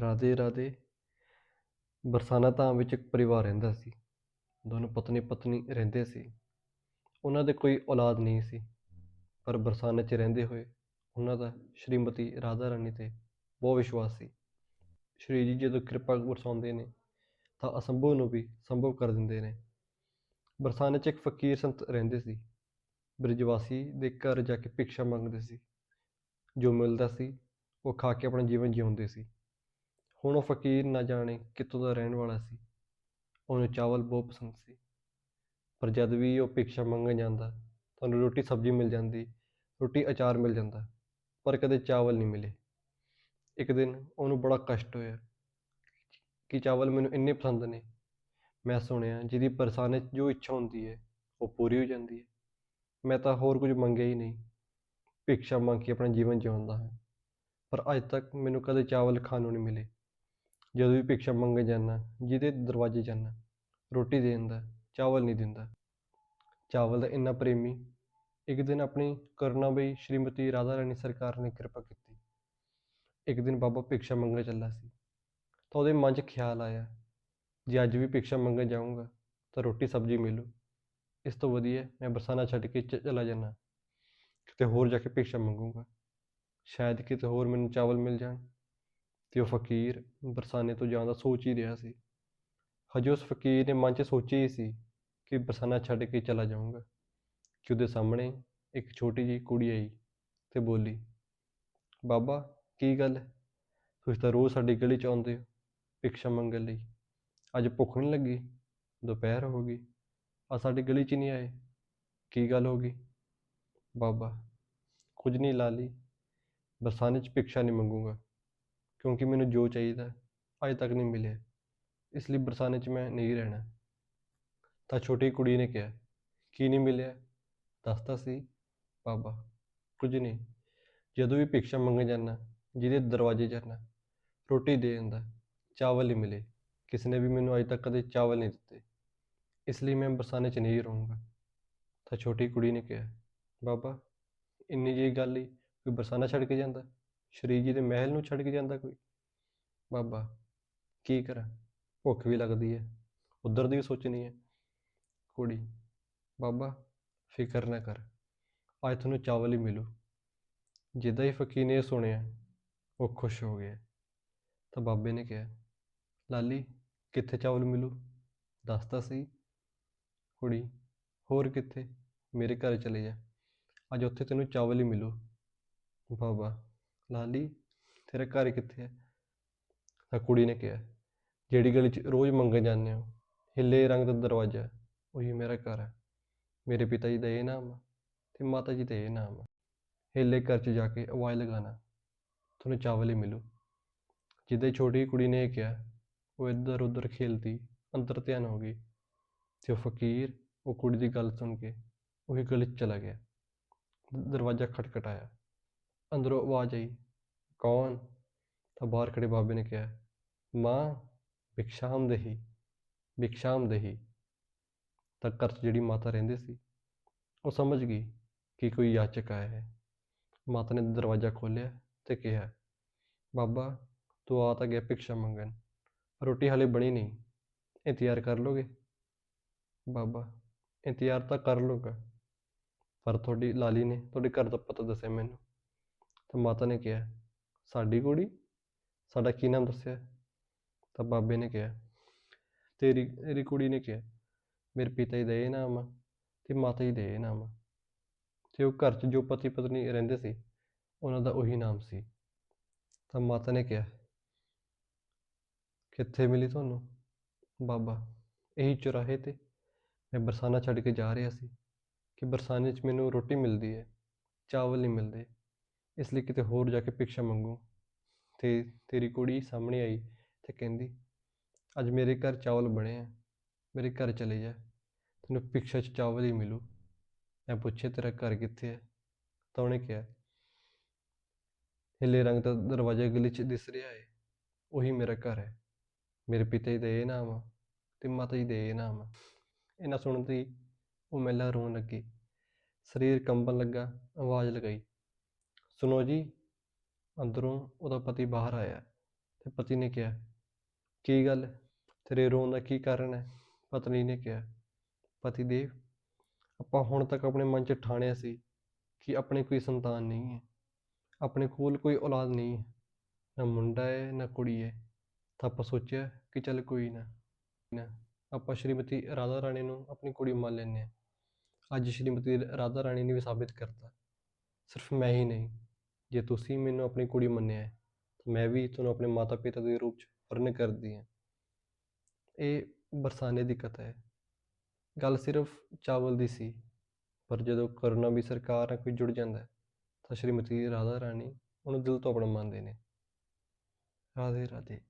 ਰਾਧੇ ਰਾਧੇ। ਬਰਸਾਨਾ ਧਾਮ ਵਿੱਚ ਇੱਕ ਪਰਿਵਾਰ ਰਹਿੰਦਾ ਸੀ। ਦੋਨੋਂ ਪਤਨੀ ਪਤਨੀ ਰਹਿੰਦੇ ਸੀ। ਉਹਨਾਂ ਦੇ ਕੋਈ ਔਲਾਦ ਨਹੀਂ ਸੀ। ਪਰ ਬਰਸਾਨੇ 'ਚ ਰਹਿੰਦੇ ਹੋਏ ਉਹਨਾਂ ਦਾ ਸ਼੍ਰੀਮਤੀ ਰਾਧਾ ਰਾਣੀ 'ਤੇ ਬਹੁਤ ਵਿਸ਼ਵਾਸ ਸੀ। ਸ਼੍ਰੀ ਜੀ ਜਦੋਂ ਕਿਰਪਾ ਵਰਸਾਉਂਦੇ ਨੇ ਤਾਂ ਅਸੰਭਵ ਨੂੰ ਵੀ ਸੰਭਵ ਕਰ ਦਿੰਦੇ ਨੇ। ਬਰਸਾਨੇ 'ਚ ਇੱਕ ਫਕੀਰ ਸੰਤ ਰਹਿੰਦੇ ਸੀ। ਬ੍ਰਿਜਵਾਸੀ ਦੇ ਘਰ ਜਾ ਕੇ ਭਿਕਸ਼ਾ ਮੰਗਦੇ ਸੀ। ਜੋ ਮਿਲਦਾ ਸੀ ਉਹ ਖਾ ਕੇ ਆਪਣਾ ਜੀਵਨ ਜਿਉਂਦੇ ਸੀ। ਹੁਣ ਉਹ ਫਕੀਰ ਨਾ ਜਾਣੇ ਕਿੱਥੋਂ ਦਾ ਰਹਿਣ ਵਾਲਾ ਸੀ। ਉਹਨੂੰ ਚਾਵਲ ਬਹੁਤ ਪਸੰਦ ਸੀ। ਪਰ ਜਦ ਵੀ ਉਹ ਭਿਕਸ਼ਾ ਮੰਗਣ ਜਾਂਦਾ, ਤਾਂ ਉਹਨੂੰ ਰੋਟੀ ਸਬਜ਼ੀ ਮਿਲ ਜਾਂਦੀ, ਰੋਟੀ ਅਚਾਰ ਮਿਲ ਜਾਂਦਾ, ਪਰ ਕਦੇ ਚਾਵਲ ਨਹੀਂ ਮਿਲੇ। ਇੱਕ ਦਿਨ ਉਹਨੂੰ ਬੜਾ ਕਸ਼ਟ ਹੋਇਆ ਕਿ ਚਾਵਲ ਮੈਨੂੰ ਇੰਨੇ ਪਸੰਦ ਨੇ। ਮੈਂ ਸੁਣਿਆ ਜਿਹਦੀ ਪਰਸਾਨੇ 'ਚ ਜੋ ਇੱਛਾ ਹੁੰਦੀ ਹੈ, ਉਹ ਪੂਰੀ ਹੋ ਜਾਂਦੀ ਹੈ। ਮੈਂ ਤਾਂ ਹੋਰ ਕੁਝ ਮੰਗਿਆ ਹੀ ਨਹੀਂ। ਭਿਕਸ਼ਾ ਮੰਗ ਕੇ ਆਪਣਾ ਜੀਵਨ ਜਿਉਂਦਾ ਹਾਂ। ਪਰ ਅੱਜ ਤੱਕ ਮੈਨੂੰ ਕਦੇ ਚਾਵਲ ਖਾਣ ਨੂੰ ਨਹੀਂ ਮਿਲੇ। ਜਦੋਂ ਵੀ ਭਿਕਸ਼ਾ ਮੰਗਣ ਜਾਂਦਾ, ਜਿਹਦੇ ਦਰਵਾਜ਼ੇ ਜਾਂਦਾ, ਰੋਟੀ ਦੇ ਦਿੰਦਾ, ਚਾਵਲ ਨਹੀਂ ਦਿੰਦਾ। ਚਾਵਲ ਦਾ ਇੰਨਾ ਪ੍ਰੇਮੀ, ਇੱਕ ਦਿਨ ਆਪਣੀ ਕਰੁਣਾਮਈ ਸ਼੍ਰੀਮਤੀ ਰਾਧਾ ਰਾਣੀ ਸਰਕਾਰ ਨੇ ਕਿਰਪਾ ਕੀਤੀ। ਇੱਕ ਦਿਨ ਬਾਬਾ ਭਿਕਸ਼ਾ ਮੰਗਣ ਚੱਲਾ ਸੀ, ਤਾਂ ਉਹਦੇ ਮਨ 'ਚ ਖਿਆਲ ਆਇਆ, ਜੇ ਅੱਜ ਵੀ ਭਿਕਸ਼ਾ ਮੰਗਣ ਜਾਊਂਗਾ, ਤਾਂ ਰੋਟੀ, ਸਬਜ਼ੀ ਮਿਲੂ। ਇਸ ਤੋਂ ਵਧੀਆ ਮੈਂ ਬਰਸਾਨਾ ਛੱਡ ਕੇ ਚ- ਚਲਾ ਜਾਣਾ ਕਿਤੇ ਹੋਰ ਜਾ ਕੇ ਭਿਕਸ਼ਾ ਮੰਗੂੰਗਾ। ਸ਼ਾਇਦ ਕਿਤੇ ਹੋਰ ਮੈਨੂੰ ਚਾਵਲ ਮਿਲ ਜਾਣ। ਤੇ ਉਹ ਫਕੀਰ ਬਰਸਾਨੇ ਤੋਂ ਜਾਣ ਦਾ ਸੋਚ ਹੀ ਰਿਹਾ ਸੀ। ਹਜੇ ਉਸ ਫਕੀਰ ਨੇ ਮਨ 'ਚ ਸੋਚਿਆ ਹੀ ਸੀ ਕਿ ਬਰਸਾਨਾ ਛੱਡ ਕੇ ਚਲਾ ਜਾਊਂਗਾ ਕਿ ਉਹਦੇ ਸਾਹਮਣੇ ਇੱਕ ਛੋਟੀ ਜਿਹੀ ਕੁੜੀ ਆਈ ਤੇ ਬੋਲੀ, ਬਾਬਾ, ਕੀ ਗੱਲ? ਤੁਸੀਂ ਤਾਂ ਰੋਜ਼ ਸਾਡੀ ਗਲੀ 'ਚ ਆਉਂਦੇ ਹੋ ਭਿਕਸ਼ਾ ਮੰਗਣ ਲਈ। ਅੱਜ ਭੁੱਖ ਨਹੀਂ ਲੱਗੀ? ਦੁਪਹਿਰ ਹੋ ਗਈ। ਆ ਸਾਡੀ ਗਲੀ 'ਚ ਨਹੀਂ ਆਏ। ਕੀ ਗੱਲ ਹੋ ਗਈ? ਬਾਬਾ, ਕੁਝ ਨਹੀਂ ਲਾਲੀ। ਬਰਸਾਨੇ 'ਚ ਭਿਕਸ਼ਾ ਨਹੀਂ ਮੰਗੂਗਾ। ਕਿਉਂਕਿ ਮੈਨੂੰ ਜੋ ਚਾਹੀਦਾ ਅੱਜ ਤੱਕ ਨਹੀਂ ਮਿਲਿਆ। ਇਸ ਲਈ ਬਰਸਾਨੇ 'ਚ ਮੈਂ ਨਹੀਂ ਰਹਿਣਾ। ਤਾਂ ਛੋਟੀ ਕੁੜੀ ਨੇ ਕਿਹਾ, ਕੀ ਨਹੀਂ ਮਿਲਿਆ? ਦੱਸਦਾ ਸੀ, ਬਾਬਾ, ਕੁਝ ਨਹੀਂ। ਜਦੋਂ ਵੀ ਭਿਕਸ਼ਾ ਮੰਗਣ ਜਾਂਦਾ, ਜਿਹਦੇ ਦਰਵਾਜ਼ੇ ਜਾਂਦਾ, ਰੋਟੀ ਦੇ ਦਿੰਦਾ, ਚਾਵਲ ਨਹੀਂ ਮਿਲੇ। ਕਿਸੇ ਨੇ ਵੀ ਮੈਨੂੰ ਅਜੇ ਤੱਕ ਕਦੇ ਚਾਵਲ ਨਹੀਂ ਦਿੱਤੇ। ਇਸ ਲਈ ਮੈਂ ਬਰਸਾਨੇ 'ਚ ਨਹੀਂ ਰਹੂੰਗਾ। ਤਾਂ ਛੋਟੀ ਕੁੜੀ ਨੇ ਕਿਹਾ, ਬਾਬਾ, ਇੰਨੀ ਜਿਹੀ ਗੱਲ ਹੀ ਕੋਈ ਬਰਸਾਨਾ ਛੱਡ ਕੇ ਜਾਂਦਾ? ਸ਼੍ਰੀ ਜੀ ਦੇ ਮਹਿਲ ਨੂੰ ਛੱਡ ਕੇ ਜਾਂਦਾ ਕੋਈ? ਬਾਬਾ, ਕੀ ਕਰਾਂ? ਭੁੱਖ ਵੀ ਲੱਗਦੀ ਹੈ ਉਧਰ ਦੀ ਵੀ ਸੋਚਣੀ ਹੈ ਕੁੜੀ, ਬਾਬਾ, ਫਿਕਰ ਨਾ ਕਰ। ਅੱਜ ਤੁਹਾਨੂੰ ਚਾਵਲ ਹੀ ਮਿਲੂ। ਜਿੱਦਾਂ ਹੀ ਫਕੀਰ ਨੇ ਸੁਣਿਆ, ਉਹ ਖੁਸ਼ ਹੋ ਗਿਆ। ਤਾਂ ਬਾਬੇ ਨੇ ਕਿਹਾ, ਲਾਲੀ, ਕਿੱਥੇ ਚਾਵਲ ਮਿਲੂ? ਦੱਸਤਾ ਸੀ ਕੁੜੀ, ਹੋਰ ਕਿੱਥੇ? ਮੇਰੇ ਘਰ ਚਲੇ ਜਾ। ਅੱਜ ਉੱਥੇ ਤੈਨੂੰ ਚਾਵਲ ਹੀ ਮਿਲੂ। ਬਾਬਾ, ਲਾਲੀ, ਤੇਰਾ ਘਰ ਕਿੱਥੇ ਹੈ ਤਾਂ ਕੁੜੀ ਨੇ ਕਿਹਾ, ਜਿਹੜੀ ਗਲੀ 'ਚ ਰੋਜ਼ ਮੰਗਣ ਜਾਂਦੇ ਹੋ, ਹਿੱਲੇ ਰੰਗ ਦਾ ਦਰਵਾਜ਼ਾ, ਉਹੀ ਮੇਰਾ ਘਰ ਹੈ। ਮੇਰੇ ਪਿਤਾ ਜੀ ਦਾ ਇਹ ਨਾਮ ਆ ਤੇ ਮਾਤਾ ਜੀ ਦਾ ਇਹ ਨਾਮ ਆ। ਹਿੱਲੇ ਘਰ 'ਚ ਜਾ ਕੇ ਆਵਾਜ਼ ਲਗਾਣਾ ਤੁਹਾਨੂੰ ਚਾਵਲ ਹੀ ਮਿਲੂ। ਜਿੱਦਾਂ ਹੀ ਛੋਟੀ ਕੁੜੀ ਨੇ ਇਹ ਕਿਹਾ, ਉਹ ਇੱਧਰ ਉੱਧਰ ਖੇਲਦੀ, ਅੰਦਰ ਧਿਆਨ ਹੋ ਗਈ ਤੇ ਉਹ ਫਕੀਰ, ਉਹ ਕੁੜੀ ਦੀ ਗੱਲ ਸੁਣ ਕੇ ਉਹੀ ਗਲੀ 'ਚ ਚਲਾ ਗਿਆ। ਦ- ਦਰਵਾਜ਼ਾ ਖਟਖਟਾਇਆ। ਅੰਦਰੋਂ ਆਵਾਜ਼ ਆਈ, ਕੌਣ? ਤਾਂ ਬਾਹਰ ਖੜੇ ਬਾਬੇ ਨੇ ਕਿਹਾ ਮਾਂ ਭਿਕਸ਼ਾਮ ਦੇਹੀ ਭਿਕਸ਼ਾਮ ਦੇਹੀ। ਤਾਂ ਘਰ 'ਚ ਜਿਹੜੀ ਮਾਤਾ ਰਹਿੰਦੀ ਸੀ, ਉਹ ਸਮਝ ਗਈ ਕਿ ਕੋਈ ਯਾਚਕ ਆਇਆ ਹੈ। ਮਾਤਾ ਨੇ ਦਰਵਾਜ਼ਾ ਖੋਲ੍ਹਿਆ ਤੇ ਕਿਹਾ, ਬਾਬਾ, ਤੂੰ ਆ ਤਾਂ ਗਿਆ ਭਿਕਸ਼ਾ ਮੰਗਣ, ਰੋਟੀ ਹਾਲੇ ਬਣੀ ਨਹੀਂ, ਇੰਤਜ਼ਾਰ ਕਰ ਲੋਗੇ? ਬਾਬਾ, ਇੰਤਜ਼ਾਰ ਤਾਂ ਕਰ ਲੂਗਾ ਪਰ ਤੁਹਾਡੀ ਲਾਲੀ ਨੇ ਤੁਹਾਡੇ ਘਰ ਦਾ ਪਤਾ ਦੱਸਿਆ ਮੈਨੂੰ। ਤਾਂ ਮਾਤਾ ਨੇ ਕਿਹਾ, ਸਾਡੀ ਕੁੜੀ ਸਾਡਾ ਕੀ ਨਾਮ ਦੱਸਿਆ? ਤਾਂ ਬਾਬੇ ਨੇ ਕਿਹਾ, ਤੇਰੀ ਤੇਰੀ ਕੁੜੀ ਨੇ ਕਿਹਾ, ਮੇਰੇ ਪਿਤਾ ਜੀ ਦਾ ਇਹ ਨਾਮ ਆ ਤੇ ਮਾਤਾ ਜੀ ਦਾ ਇਹ ਨਾਮ ਆ। ਤੇ ਉਹ ਘਰ 'ਚ ਜੋ ਪਤੀ ਪਤਨੀ ਰਹਿੰਦੇ ਸੀ, ਉਹਨਾਂ ਦਾ ਉਹੀ ਨਾਮ ਸੀ। ਤਾਂ ਮਾਤਾ ਨੇ ਕਿਹਾ, ਕਿੱਥੇ ਮਿਲੀ ਤੁਹਾਨੂੰ? ਬਾਬਾ, ਇਹੀ ਚੁਰਾਹੇ ਤੇ ਮੈਂ ਬਰਸਾਨਾ ਛੱਡ ਕੇ ਜਾ ਰਿਹਾ ਸੀ ਕਿ ਬਰਸਾਨੇ 'ਚ ਮੈਨੂੰ ਰੋਟੀ ਮਿਲਦੀ ਹੈ, ਚਾਵਲ ਨਹੀਂ ਮਿਲਦੇ, ਇਸ ਲਈ ਕਿਤੇ ਹੋਰ ਜਾ ਕੇ ਭਿਕਸ਼ਾ ਮੰਗੂ। ਤੇ ਤੇਰੀ ਕੁੜੀ ਸਾਹਮਣੇ ਆਈ ਤੇ ਕਹਿੰਦੀ, ਅੱਜ ਮੇਰੇ ਘਰ ਚਾਵਲ ਬਣੇ ਆ, ਮੇਰੇ ਘਰ ਚਲੇ ਜਾ, ਤੈਨੂੰ ਭਿਕਸ਼ਾ 'ਚ ਚਾਵਲ ਹੀ ਮਿਲੂ। ਮੈਂ ਪੁੱਛਿਆ, ਤੇਰਾ ਘਰ ਕਿੱਥੇ ਹੈ ਤਾਂ ਉਹਨੇ ਕਿਹਾ, ਹਿੱਲੇ ਰੰਗ ਦਾ ਦਰਵਾਜ਼ਾ ਗਲੀ 'ਚ ਦਿਸ ਰਿਹਾ ਹੈ ਉਹੀ ਮੇਰਾ ਘਰ ਹੈ। ਮੇਰੇ ਪਿਤਾ ਜੀ ਦਾ ਇਹ ਨਾਮ ਆ ਤੇ ਮਾਤਾ ਜੀ ਦਾ ਇਹ ਨਾਮ ਆ। ਇਹਨਾਂ ਸੁਣਦੇ ਹੀ ਉਹ ਮਹਿਲਾ ਰੋਣ ਲੱਗੀ। ਸਰੀਰ ਕੰਬਣ ਲੱਗਾ, ਆਵਾਜ਼ ਲਗਾਈ, ਸੁਣੋ ਜੀ, ਅੰਦਰੋਂ ਉਹਦਾ ਪਤੀ ਬਾਹਰ ਆਇਆ ਤੇ ਪਤੀ ਨੇ ਕਿਹਾ ਕੀ ਗੱਲ? ਤੇਰੇ ਰੋਣ ਦਾ ਕੀ ਕਾਰਨ ਹੈ? ਪਤਨੀ ਨੇ ਕਿਹਾ, ਪਤੀ ਦੇਵ, ਆਪਾਂ ਹੁਣ ਤੱਕ ਆਪਣੇ ਮਨ 'ਚ ਠਾਣਿਆ ਸੀ ਕਿ ਆਪਣੇ ਕੋਈ ਸੰਤਾਨ ਨਹੀਂ ਹੈ। ਆਪਣੇ ਕੋਲ ਕੋਈ ਔਲਾਦ ਨਹੀਂ ਹੈ। ਨਾ ਮੁੰਡਾ ਹੈ, ਨਾ ਕੁੜੀ ਹੈ। ਤਾਂ ਆਪਾਂ ਸੋਚਿਆ ਕਿ ਚੱਲ ਕੋਈ ਨਾ। ਨਾ ਆਪਾਂ ਸ਼੍ਰੀਮਤੀ ਰਾਧਾ ਰਾਣੀ ਨੂੰ ਆਪਣੀ ਕੁੜੀ ਮੰਨ ਲੈਂਦੇ ਹਾਂ। ਅੱਜ ਸ਼੍ਰੀਮਤੀ ਰਾਧਾ ਰਾਣੀ ਨੇ ਵੀ ਸਾਬਿਤ ਕਰਤਾ। ਸਿਰਫ ਮੈਂ ਹੀ ਨਹੀਂ, ਜੇ ਤੁਸੀਂ ਮੈਨੂੰ ਆਪਣੀ ਕੁੜੀ ਮੰਨਿਆ ਹੈ, ਤਾਂ ਮੈਂ ਵੀ ਤੁਹਾਨੂੰ ਆਪਣੇ ਮਾਤਾ ਪਿਤਾ ਦੇ ਰੂਪ 'ਚ ਵਰਨ ਕਰਦੀ ਹਾਂ। ਇਹ ਬਰਸਾਨੇ ਦੀ ਕਥਾ ਹੈ। ਗੱਲ ਸਿਰਫ ਚਾਵਲ ਦੀ ਸੀ, ਪਰ ਜਦੋਂ ਕਰੋਨਾ ਵੀ ਸਰਕਾਰ ਨਾਲ ਕੋਈ ਜੁੜ ਜਾਂਦਾ ਤਾਂ ਸ਼੍ਰੀਮਤੀ ਰਾਧਾ ਰਾਣੀ ਉਹਨੂੰ ਦਿਲ ਤੋਂ ਆਪਣਾ ਮੰਨਦੇ ਨੇ। ਰਾਧੇ ਰਾਧੇ।